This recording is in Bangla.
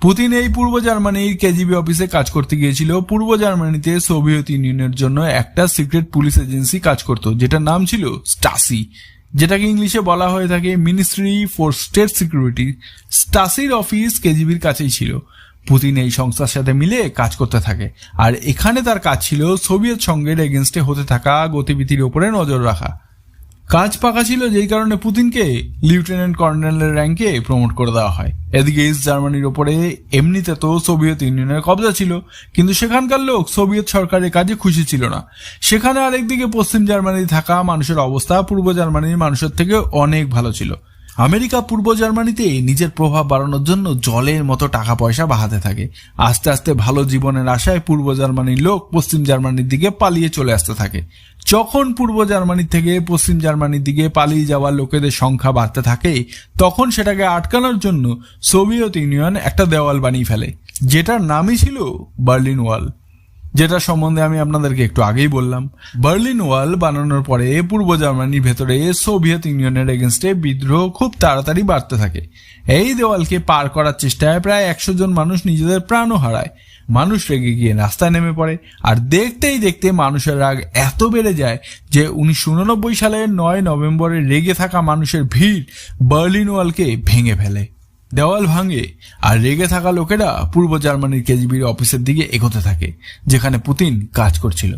পুতিন এই পূর্ব জার্মানির কেজিবি অফিসে কাজ করতে গিয়েছিল। পূর্ব জার্মানিতে সোভিয়েত ইউনিয়নের জন্য একটা সিক্রেট পুলিশ এজেন্সি কাজ করত, যেটার নাম ছিল স্টাসি। যেটাকে ইংলিশে বলা হয়ে থাকে মিনিস্ট্রি ফর স্টেট সিকিউরিটি। স্টাসির অফিস কেজিবির কাছেই ছিল। পুতিন এই সংস্থার সাথে মিলে কাজ করতে থাকে। আর এখানে তার কাজ ছিল সোভিয়েত সংঘের এগেনস্টে হতে থাকা গতিবিধির ওপরে নজর রাখা। কাজ পাকা ছিল যেই কারণে পুতিনকে লিউটেন্যান্ট কর্নেলের র্যাঙ্কে প্রমোট করে দেওয়া হয়। এদিকে ইস্ট জার্মানির ওপরে এমনিতে তো সোভিয়েত ইউনিয়নের কবজা ছিল, কিন্তু সেখানকার লোক সোভিয়েত সরকারের কাজে খুশি ছিল না। সেখানে আরেকদিকে পশ্চিম জার্মানি থাকা মানুষের অবস্থা পূর্ব জার্মানির মানুষের থেকে অনেক ভালো ছিল। আমেরিকা, পূর্ব জার্মানিতে নিজের প্রভাব বাড়ানোর জন্য জলের মতো টাকা পয়সা বাহাতে থাকে। আস্তে আস্তে ভালো জীবনের আশায় পূর্ব জার্মানির লোক পশ্চিম জার্মানির দিকে পালিয়ে চলে আসতে থাকে। যখন পূর্ব জার্মানি থেকে পশ্চিম জার্মানির দিকে পালিয়ে যাওয়া লোকেদের সংখ্যা বাড়তে থাকে, তখন সেটাকে আটকানোর জন্য সোভিয়েত ইউনিয়ন একটা দেওয়াল বানিয়ে ফেলে। যেটার নামই ছিল বার্লিন ওয়াল। যেটা সম্বন্ধে আমি আপনাদেরকে একটু আগেই বললাম, বার্লিন ওয়াল বানানোর পরে পূর্ব জার্মানির ভেতরে সোভিয়েত ইউনিয়নের এগেনস্টে বিদ্রোহ খুব তাড়াতাড়ি বাড়তে থাকে। এই দেওয়ালকে পার করার চেষ্টায় প্রায় একশো জন মানুষ নিজেদের প্রাণও হারায়। মানুষ রেগে গিয়ে রাস্তায় নেমে পড়ে, আর দেখতেই দেখতে মানুষের রাগ এত বেড়ে যায় যে উনিশশো উননব্বই সালের নয় নভেম্বরে রেগে থাকা মানুষের ভিড় বার্লিন ওয়ালকে ভেঙে ফেলে। দেওয়াল ভাঙে আর রেগে থাকা লোকেরা পূর্ব জার্মানির কেজিবির অফিসের দিকে এগোতে থাকে, যেখানে পুতিন কাজ করছিল।